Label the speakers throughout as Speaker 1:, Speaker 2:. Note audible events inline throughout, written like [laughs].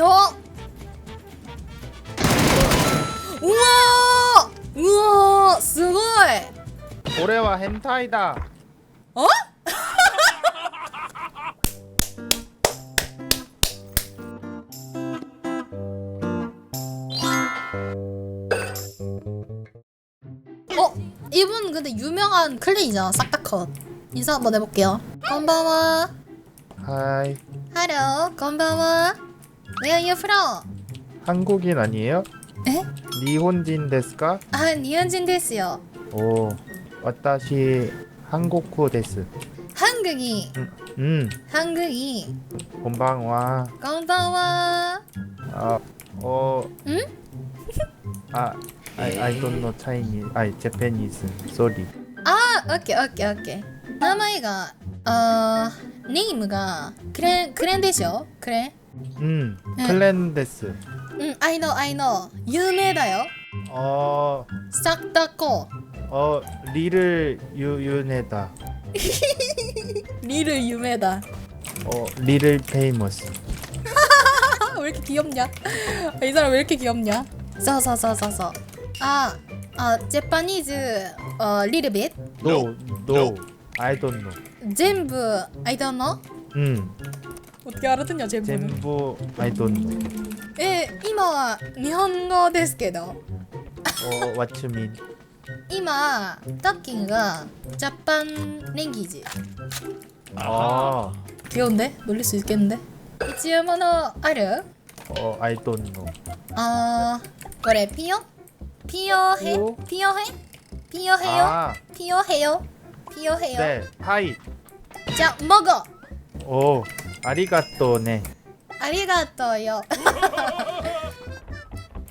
Speaker 1: 어? 우와! 우와! すごい!
Speaker 2: これは変態だ
Speaker 1: 어? [laughs] 어? 이분 근데 유명한 클레이잖아 싹다컷 인사 한번 해볼게요 건방와
Speaker 2: はい
Speaker 1: 하로 건방와 Where are you from?
Speaker 2: 한국인 아니에요?
Speaker 1: 에?
Speaker 2: 니혼진 ですか?
Speaker 1: 아 니은진 데스요
Speaker 2: 오 와타시 한국후 です
Speaker 1: 한국이
Speaker 2: 음
Speaker 1: 한국이
Speaker 2: こんばんは
Speaker 1: 건방와
Speaker 2: 아, 어
Speaker 1: 응?
Speaker 2: 아 I, I don't know Chinese I Japanese sorry
Speaker 1: 아, 오케이, 오케이, 오케이. 名前が、あー、ネームが、クレン、クレンでしょクレン
Speaker 2: 음,
Speaker 1: 응. 클랜데스. 응, I know, I know. 有名だよ.
Speaker 2: 어,
Speaker 1: 싹다코.
Speaker 2: 어, 리를 유 유네다. [laughs]
Speaker 1: 리를 유메다.
Speaker 2: 어, 리를 페이머스. [laughs]
Speaker 1: 왜 이렇게 귀엽냐? 이 사람 왜 이렇게 귀엽냐? 써써써써써. 아, 아, 제파니즈 어, 리르빗.
Speaker 2: No, no, I don't know.
Speaker 1: 전부 I don't know.
Speaker 2: 음,
Speaker 1: 어떻게 알아듣냐,全部.
Speaker 2: 전부 I don't know
Speaker 1: え、今は日本語ですけど。
Speaker 2: 어 what you mean
Speaker 1: 今、タッキンがジャパンレンギージ。
Speaker 2: 아
Speaker 1: 귀여운데? 놀릴 수 있겠는데? 이치유 모노 아르?
Speaker 2: 어 I don't know
Speaker 1: 아, これ 피요? 피요해?
Speaker 2: 피요?
Speaker 1: 피요해? 피요해요?
Speaker 2: 아
Speaker 1: 피요해요? 피요해요?
Speaker 2: 네 하이
Speaker 1: 자, 먹어!
Speaker 2: 오 아리가또네
Speaker 1: ありがとうよ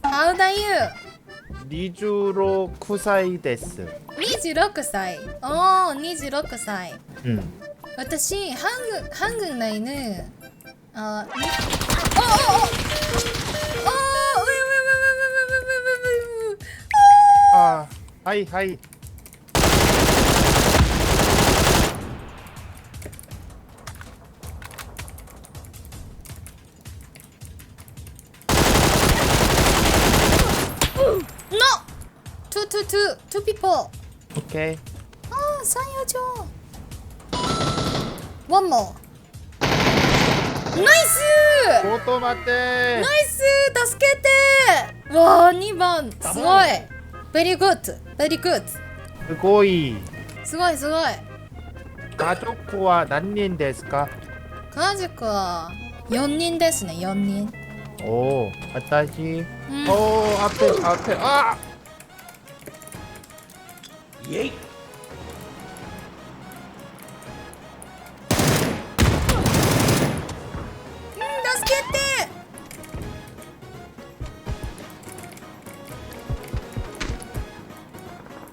Speaker 1: How old are you?
Speaker 2: 리주로 쿠사이 데스
Speaker 1: 26歳おー26歳
Speaker 2: 음
Speaker 1: 私ハングハングナイヌあにあああああういういういういういういういういう
Speaker 2: 아 하이 하이
Speaker 1: の two, two, two people. Okay. Ah, Sanyo One more. ナイス
Speaker 2: ちょっと待って。
Speaker 1: ナイス助けて。わあ2番すごい Very good. Very good.
Speaker 2: すごい。
Speaker 1: すごいすごい
Speaker 2: 家族は何人ですか？
Speaker 1: 家族は4人ですね4人。
Speaker 2: おお私、
Speaker 1: うん、
Speaker 2: おおあっあっ
Speaker 1: あって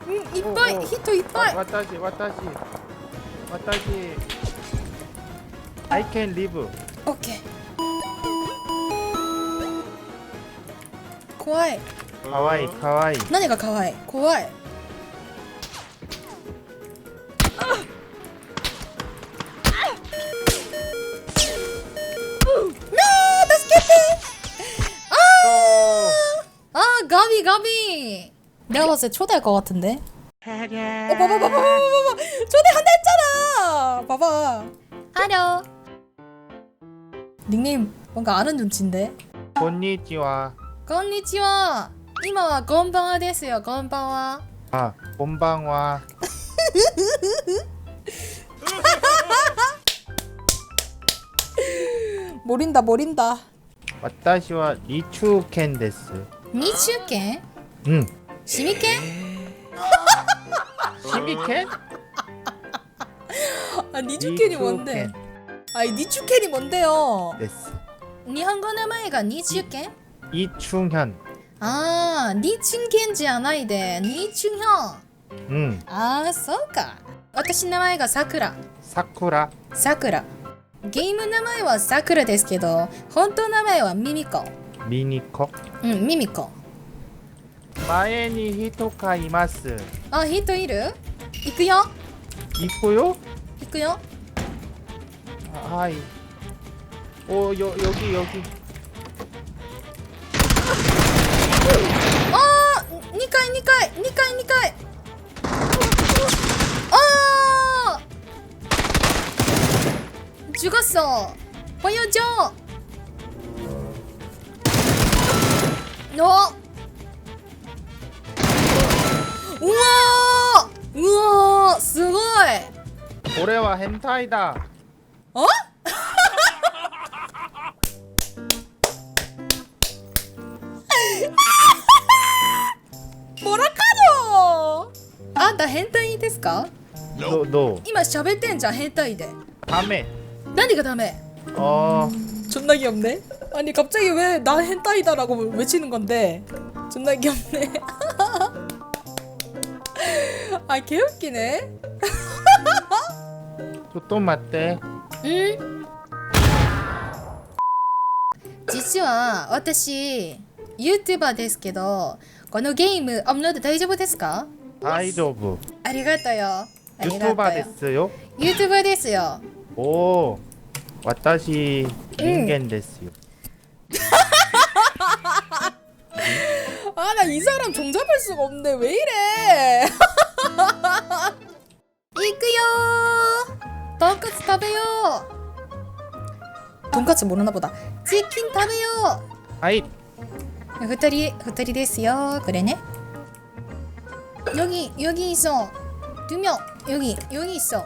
Speaker 1: うんいっぱい。人いっぱい。
Speaker 2: 私私私 I can live
Speaker 1: オッケー。怖い。
Speaker 2: かわいいかわい。い
Speaker 1: 何が怖い？怖い 가비 내가 봤을 때 초대할 것 같은데. 어, 봐봐 봐봐 봐봐 봐봐. 초대한다 했잖아. 봐봐. 하려. 닉네임 뭔가 아는 눈치인데. 곤니치와 건니치와. 이마 건방아 됐어요.
Speaker 2: 건방아. 아 곤방와 [laughs]
Speaker 1: 모린다 모린다.
Speaker 2: 와타시와 리추켄 데스 日
Speaker 1: ちゅうけん
Speaker 2: うん。
Speaker 1: しみけ
Speaker 2: ん。しみけ
Speaker 1: んあ、にちゅうけんにもんでうけんにもん
Speaker 2: でよ
Speaker 1: 日本語の名前が
Speaker 2: 日中犬日中犬
Speaker 1: あ、うけんじゃないで日ちゅ
Speaker 2: うん。
Speaker 1: あ、そうか。私の名前がさくら。
Speaker 2: さくら。
Speaker 1: さくら。ゲーム名前はさくらですけど本当の名前はみみこ
Speaker 2: ミニコ。
Speaker 1: うんミミコ。
Speaker 2: 前に人がいます。
Speaker 1: あ人いる？行くよ。
Speaker 2: 行くよ。
Speaker 1: 行くよ。
Speaker 2: はい。およよきよきああ
Speaker 1: 2回2回2回2回ああ죽었어보여줘 おうわうわすごい。
Speaker 2: これは変態だ。
Speaker 1: あ？[laughs] ボラカド。あんた変態ですか？
Speaker 2: どどう？
Speaker 1: 今喋ってんじゃん変態で。
Speaker 2: ダメ。
Speaker 1: 何がダメ？
Speaker 2: あ
Speaker 1: あそんなにやんね 아니 갑자기 왜 나 헨타이다라고 외치는 건데 존나 귀엽네 [laughs] 아 개웃기네 [laughs]
Speaker 2: 또 맞대.
Speaker 1: うん実は私 YouTuber ですけどこのゲームアップロード大丈夫ですか
Speaker 2: 아이도브.
Speaker 1: ありがとうよありがとう
Speaker 2: 유튜버
Speaker 1: よ
Speaker 2: 됐어요?
Speaker 1: YouTuber ですよ
Speaker 2: 오. 私 인간 됐어요.
Speaker 1: 아 나 이 사람 종잡을 수가 없네 왜 이래 [laughs] 行くよとんかつ食べようとんかつ 모르나 보다 치킨 食べよ
Speaker 2: 아이
Speaker 1: う二人二人ですよこれね 여기 여기 있어 두명 여기 여기 있어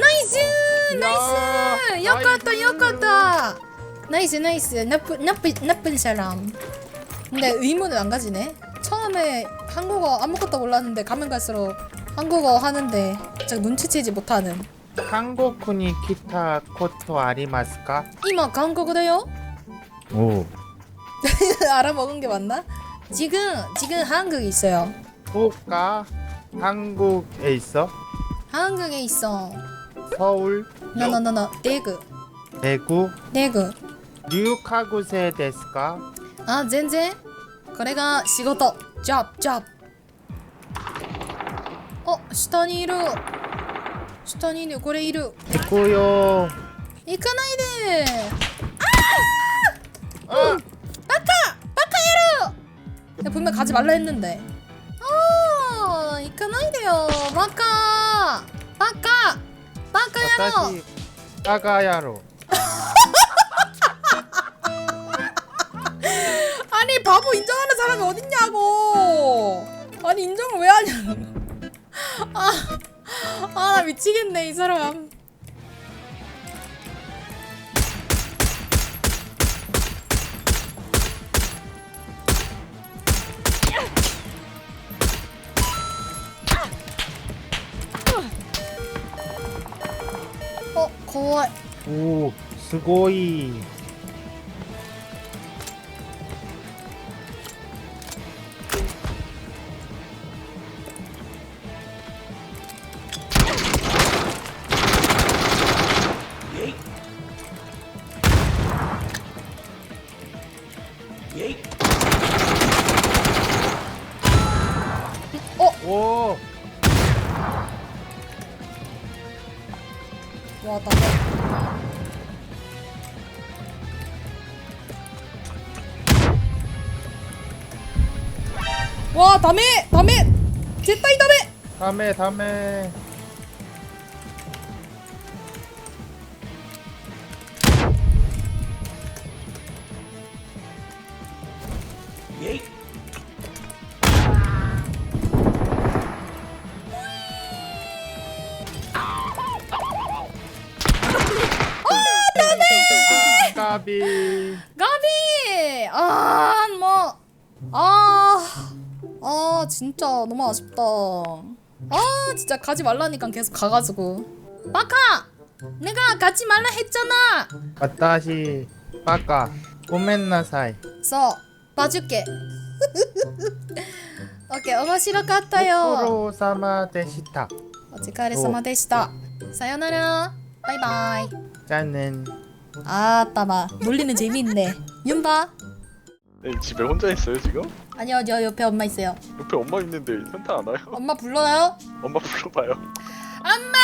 Speaker 1: 나이스 나이스
Speaker 2: 야,
Speaker 1: よかった
Speaker 2: 나이스.
Speaker 1: よかった 나이스 나이스 나쁜 나쁜 나쁜 사람 근데 의문은 안 가지네 처음에 한국어 아무것도 몰랐는데 가면 갈수록 한국어 하는데 진짜 눈치채지 못하는
Speaker 2: 한국군이 기타 코토 아리마스까?
Speaker 1: 今韓国だよ
Speaker 2: 오. [laughs]
Speaker 1: 알아먹은 게 맞나? 지금 지금 한국에 있어요.
Speaker 2: 후가 한국에 있어?
Speaker 1: 한국에 있어.
Speaker 2: 서울,
Speaker 1: 나나나나 대구
Speaker 2: 대구,
Speaker 1: 대구.
Speaker 2: 뉴카구세 데스까?
Speaker 1: 아, 全然これが仕事。job job。あ、下にいる。下にいる。これいる。
Speaker 2: 있고요.
Speaker 1: 行かないで。
Speaker 2: 아!
Speaker 1: 바카! 바카 예루! 야, 분명 가지 말라 했는데. 아, 行かないでよ。バカバカバカ野郎
Speaker 2: 다시 까가야로.
Speaker 1: 어딨냐고. 아니 인정을 왜 하냐. [laughs] 아 아 나 미치겠네 이 사람.
Speaker 2: 오, 스고이. 오,
Speaker 1: もうたっわあダメダメ絶対
Speaker 2: ダメ。
Speaker 1: ダメダメ。 아뭐아 아, 진짜 너무 아쉽다 아 진짜 가지 말라니까 계속 가가지고 바카 내가 가지 말라 했잖아
Speaker 2: 私 바까 고멘나사이.
Speaker 1: 써 봐줄게 [laughs] 오케이 面白かったよ
Speaker 2: 프로사마 데시타.
Speaker 1: お疲れ様でした。さよなら。バイバイ。
Speaker 2: 짜는
Speaker 1: 아따마 놀리는 재미있네. 윤바.
Speaker 3: 네, 집에 혼자 있어요 지금?
Speaker 1: 아니요 저 옆에 엄마 있어요.
Speaker 3: 옆에 엄마 있는데 현타 안 와요?
Speaker 1: 엄마 불러요?
Speaker 3: 엄마 불러봐요
Speaker 1: 엄마